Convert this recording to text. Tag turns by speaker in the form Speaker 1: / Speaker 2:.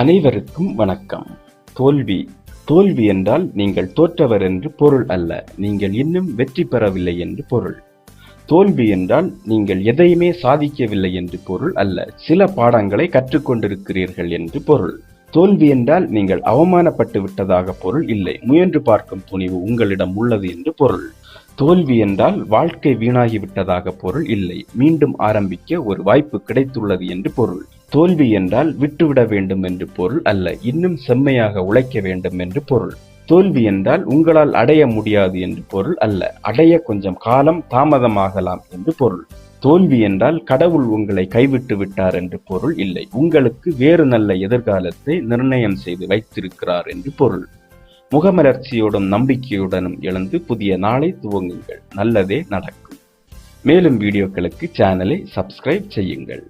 Speaker 1: அனைவருக்கும் வணக்கம். தோல்வி தோல்வி என்றால் நீங்கள் தோற்றவர் என்று பொருள் அல்ல. நீங்கள் இன்னும் வெற்றி பெறவில்லை என்று பொருள். தோல்வி என்றால் நீங்கள் எதையுமே சாதிக்கவில்லை என்று பொருள் அல்ல. சில பாடங்களை கற்றுக்கொண்டிருக்கிறீர்கள் என்று பொருள். தோல்வி என்றால் நீங்கள் அவமானப்பட்டு விட்டதாக பொருள் இல்லை. முயன்று பார்க்கும் துணிவு உங்களிடம் உள்ளது என்று பொருள். தோல்வி என்றால் வாழ்க்கை வீணாகி விட்டதாக பொருள் இல்லை. மீண்டும் ஆரம்பிக்க ஒரு வாய்ப்பு கிடைத்துள்ளது என்று பொருள். தோல்வி என்றால் விட்டுவிட வேண்டும் என்று பொருள் அல்ல. இன்னும் செம்மையாக உழைக்க வேண்டும் என்று பொருள். தோல்வி என்றால் உங்களால் அடைய முடியாது என்று பொருள் அல்ல. அடைய கொஞ்சம் காலம் தாமதமாகலாம் என்று பொருள். தோல்வி என்றால் கடவுள் உங்களை கைவிட்டு விட்டார் என்று பொருள் இல்லை. உங்களுக்கு வேறு நல்ல எதிர்காலத்தை நிர்ணயம் செய்து வைத்திருக்கிறார் என்று பொருள். முகமலர்ச்சியோடும் நம்பிக்கையுடனும் எழுந்து புதிய நாளை துவங்குங்கள். நல்லதே நடக்கும். மேலும் வீடியோக்களுக்கு சேனலை சப்ஸ்கிரைப் செய்யுங்கள்.